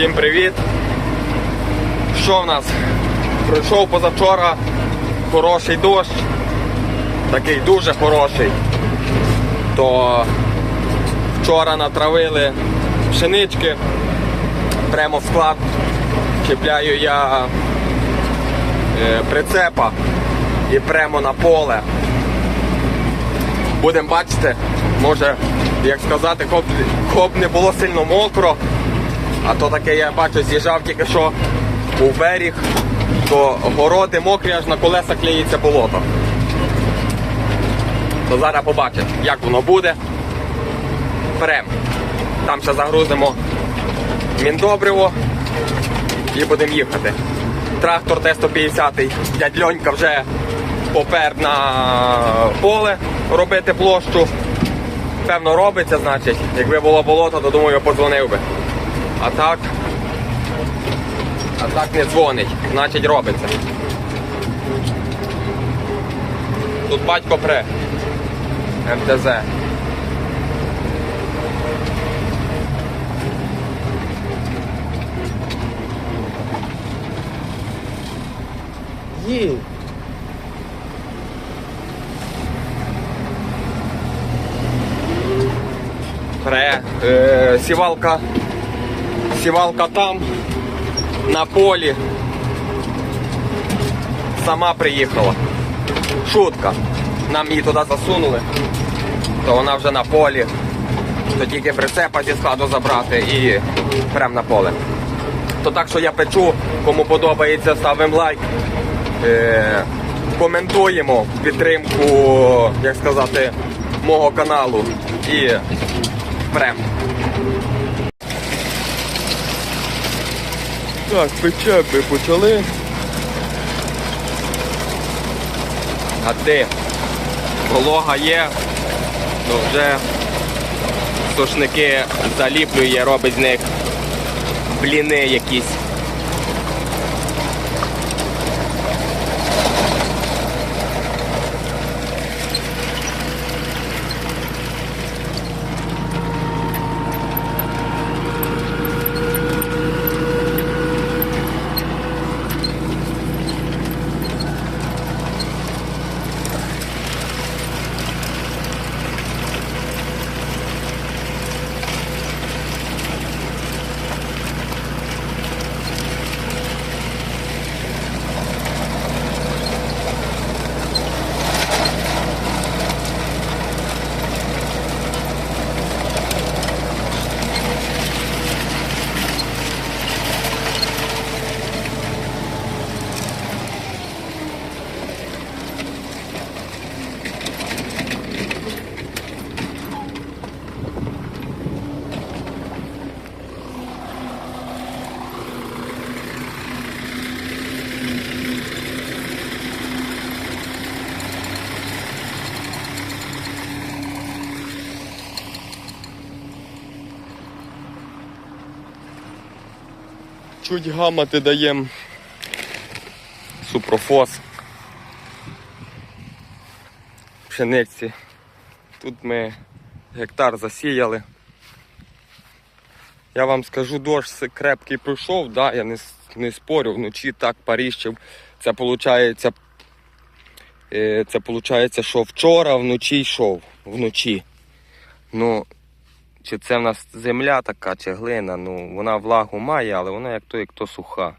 Всім привіт! Що в нас? Пройшов позавчора хороший дощ, такий дуже хороший. То вчора натравили пшенички, прямо в склад. Чіпляю я е, прицепа і прямо на поле. Будемо бачити, може, як сказати, хоп, хоп не було сильно мокро. А то таке я бачу, з'їжджав тільки що у берег, то городи мокрі, аж на колеса клеїться болото. То зараз побачимо, як воно буде. Берем. Там ще загрузимо міндобриво і будемо їхати. Трактор Т-150, дядь Льонька вже попер на поле робити площу. Певно робиться, значить. Якби було болото, то думаю, подзвонив би. А так. А так не дзвонить, значить робиться. Тут батько пре. МТЗ. Їй. Пре. Е, сівалка. Сівалка там, на полі. Сама приїхала. Шутка. Нам її туди засунули, то вона вже на полі. То тільки прицепа зі складу забрати і прямо на поле. То так що я печу, кому подобається, ставимо лайк. Е, коментуємо підтримку, як сказати, мого каналу. І прям. Так, пече ми почали. А ти? Волога є, то вже сушники заліплює, робить з них бліни якісь. Чуть гамати даємо супрофос. Пшениці. Тут ми гектар засіяли. Я вам скажу, дощ крепкий пройшов, да, я не, не спорю, вночі так паріщив. Це виходить, це виходить, що вчора вночі йшов. Вночі. Ну, чи це в нас земля така, чи глина, ну вона влагу має, але вона як то, як то суха.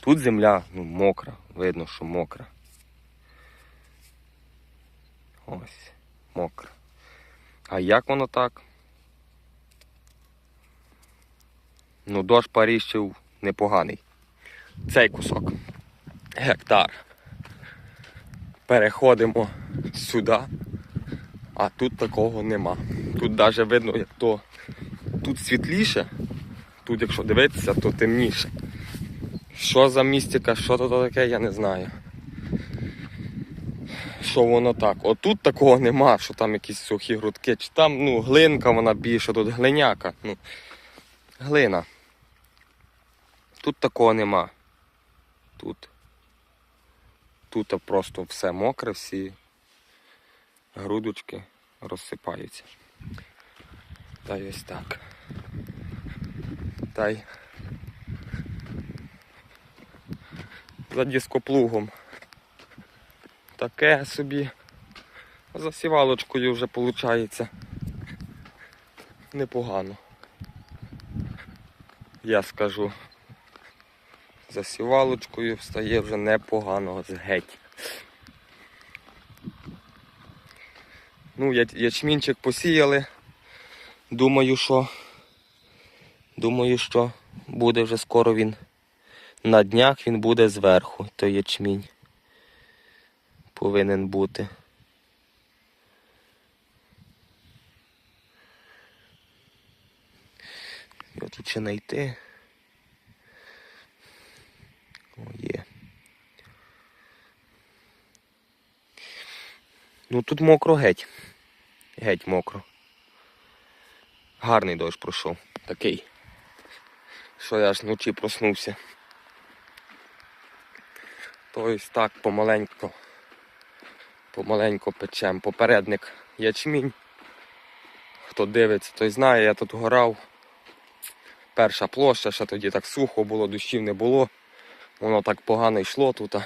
Тут земля ну, мокра, видно, що мокра. Ось, мокра. А як воно так? Ну, дощ паріщив непоганий. Цей кусок. Гектар. Переходимо сюди. А тут такого нема. Тут навіть видно, як то тут світліше, тут, якщо дивитися, то темніше. Що за містика, що то таке, я не знаю. Що воно так? Отут такого нема, що там якісь сухі грудки, чи там ну, глинка вона більше, тут глиняка. Ну, глина. Тут такого нема. Тут. Тут просто все мокре, всі грудочки розсипаються. Та й ось так. Та й за дископлугом. Таке собі. За сівалочкою вже виходить. Непогано. Я скажу. За сівалочкою встає вже непогано геть. Ну, ячмінчик посіяли. Думаю, що думаю, що буде вже скоро він. На днях він буде зверху, той ячмінь. Повинен бути. Його тут ще знайти. О, є. Ну тут мокро геть. Геть мокро. Гарний дощ пройшов. Такий. Що я аж вночі проснувся. Тобто так помаленько. Помаленько печем. Попередник ячмінь. Хто дивиться, той знає, я тут горав. Перша площа, ще тоді так сухо було, дощів не було. Воно так погано йшло тут.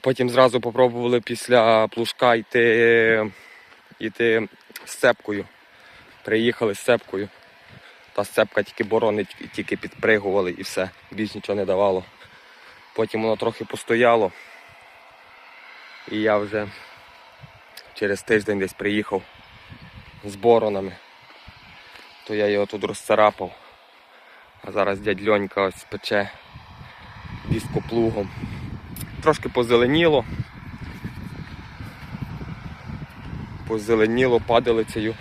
Потім зразу попробували після плужка йти, йти з цепкою. Приїхали з цепкою. Та сцепка тільки борони тільки- тільки підпригували і все, більш нічого не давало. Потім воно трохи постояло. І я вже через тиждень десь приїхав з боронами. То я його тут розцарапав. А зараз дядь Льонька ось пече дископлугом. Трошки позеленіло. Позеленіло падалицею.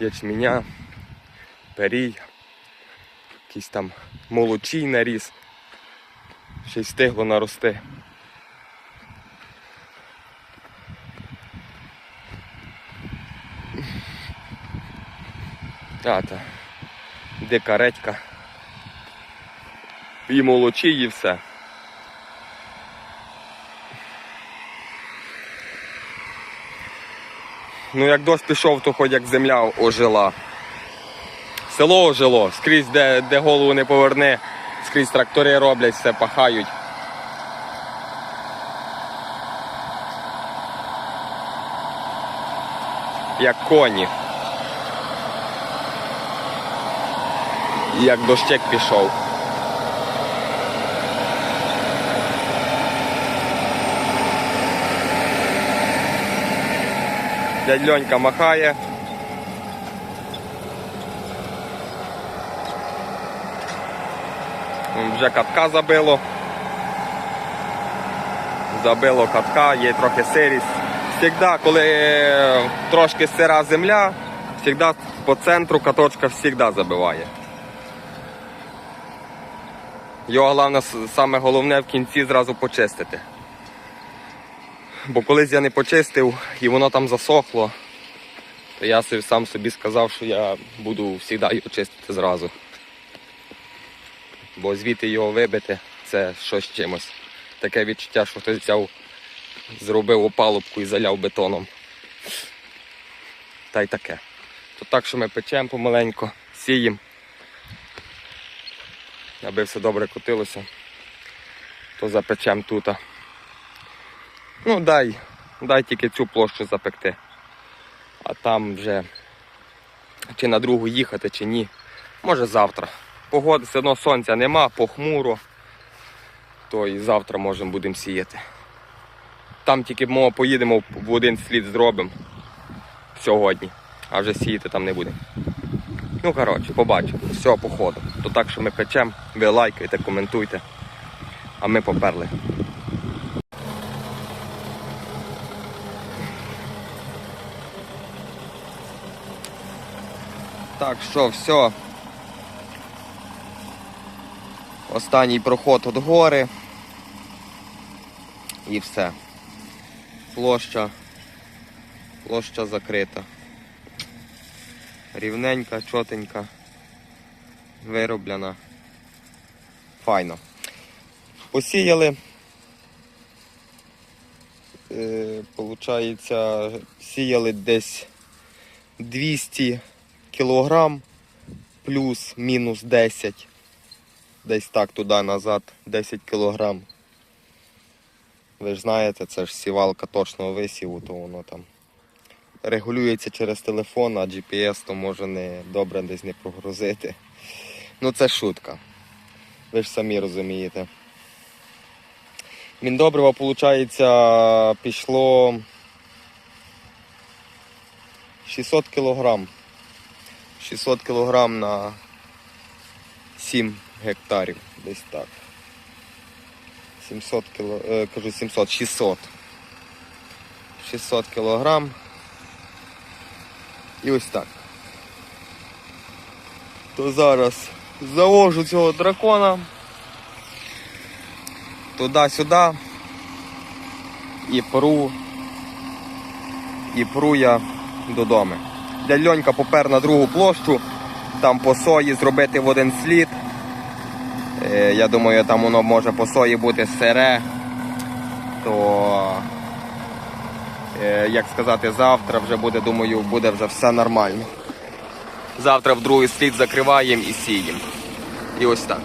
Ячменя, перій, якийсь там молочій наріс. Ще й стигло нарости. А, та. Дика редька. І молочі, і все. Ну як дощ пішов, то хоч як земля ожила. Село ожило, скрізь, де, де голову не поверни, скрізь трактори роблять, все пахають. Як коні. Як дощек пішов. Дядь Льонька махає. Вже катка забило. Забило катка, є трохи сирість. Всегда, коли е, трошки сира земля, всегда по центру каточка завжди забиває. Його головне, саме головне в кінці зразу почистити. Бо колись я не почистив і воно там засохло, то я сам собі сказав, що я буду завжди його чистити зразу. Бо звідти його вибити це щось чимось. Таке відчуття, що хтось взяв, зробив опалубку і заляв бетоном. Та й таке. То так, що ми печемо помаленько, сіємо. Аби все добре котилося, то запечемо тут. Ну дай, дай тільки цю площу запекти. А там вже чи на другу їхати, чи ні. Може завтра. Погоди все одно сонця нема, похмуро. То і завтра можемо будемо сіяти. Там тільки мова поїдемо в один слід зробимо сьогодні, а вже сіяти там не будемо. Ну коротше, побачимо. Все по ходу. То так, що ми печемо, ви лайкайте, коментуйте. А ми поперли. Так, що, все. Останній проход від гори. І все. Площа. Площа закрита. Рівненька, чотенька. Вироблена. Файно. Посіяли. Е, получається, сіяли десь 200 кілограм плюс-мінус 10. Десь так туди-назад 10 кілограм. Ви ж знаєте, це ж сівалка точного висіву, то воно там регулюється через телефон, а GPS то може не добре десь не прогрузити. Ну це шутка. Ви ж самі розумієте. Міндобрива, виходить, пішло 600 кілограм. 600 кілограм на 7 гектарів. Десь так. 700 кіло, е, кажу 700, 600. 600 кілограм. І ось так. То зараз завожу цього дракона туди-сюди і пру, і пру я додому. Дядь Льонька попер на другу площу, там по сої зробити в один слід. Е, Я думаю, там воно може по сої бути сире, то е, як сказати, завтра вже буде, думаю, буде вже все нормально. Завтра в другий слід закриваємо і сіємо. І ось так.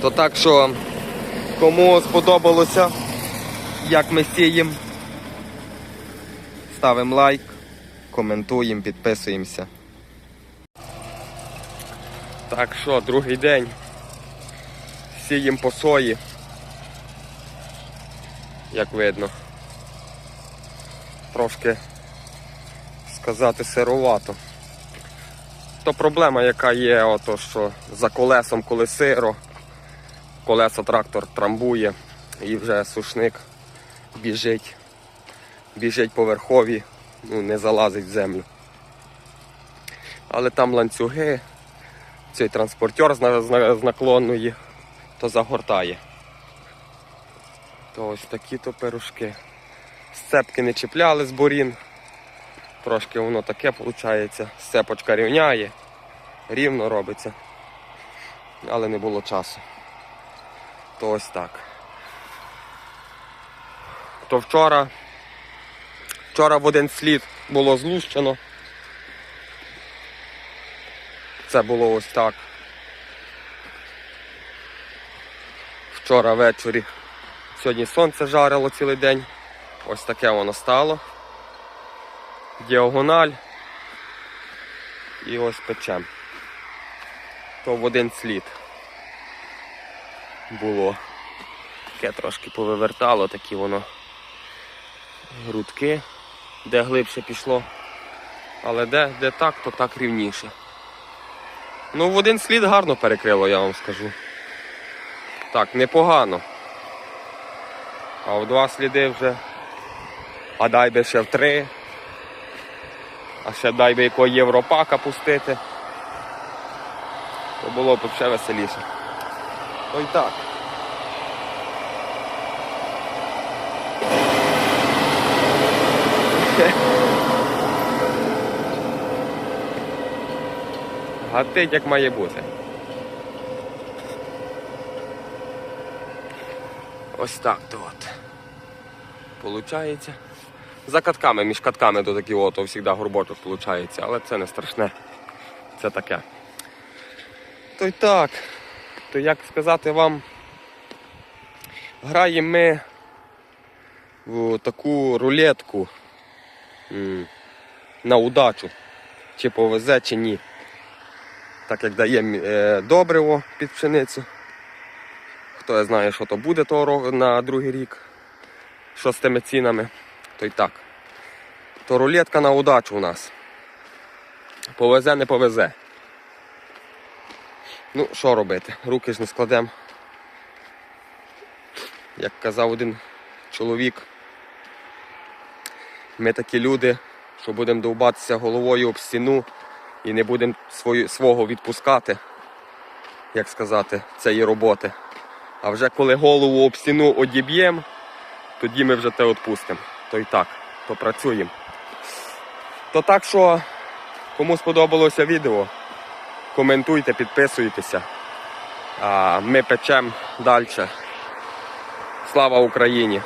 То так що, кому сподобалося, як ми сіємо, ставимо лайк, коментуємо, підписуємося. Так що, другий день. Сіємо по сої. Як видно. Трошки сказати сирувато. То проблема, яка є, ото що за колесом, коли сиро, колесо трактор трамбує і вже сушник біжить, біжить по верхові, ну, не залазить в землю. Але там ланцюги, цей транспортер з наклонної, то загортає. То ось такі то пирожки. Сцепки не чіпляли з борін. Трошки воно таке виходить. Сцепочка рівняє, рівно робиться. Але не було часу. То ось так. То вчора, вчора в один слід було злущено. Це було ось так. Вчора ввечері. Сьогодні сонце жарило цілий день. Ось таке воно стало. Діагональ. І ось печем. То в один слід було. Таке трошки повивертало, такі воно грудки, де глибше пішло. Але де, де так, то так рівніше. Ну, в один слід гарно перекрило, я вам скажу. Так, непогано. А в два сліди вже. А дай би ще в три. А ще дай би якого європака пустити. То було б ще веселіше. То так. Гатить як має бути. Ось так то от. Получається. За катками, між катками то такі от, завжди горбочок виходить, але це не страшне. Це таке. То й так. То як сказати вам, граємо ми в таку рулетку на удачу, чи повезе, чи ні. Так як даємо е, добриво під пшеницю. Хто знає, що то буде того на другий рік, що з тими цінами, то й так. То рулетка на удачу у нас. Повезе, не повезе. Ну, що робити? Руки ж не складемо. Як казав один чоловік, ми такі люди, що будемо довбатися головою об стіну і не будемо свого відпускати, як сказати, цієї роботи. А вже коли голову об стіну одіб'ємо, тоді ми вже те відпустимо. То й так, то працюємо. То так що, кому сподобалося відео, коментуйте, підписуйтеся. А ми печемо далі. Слава Україні!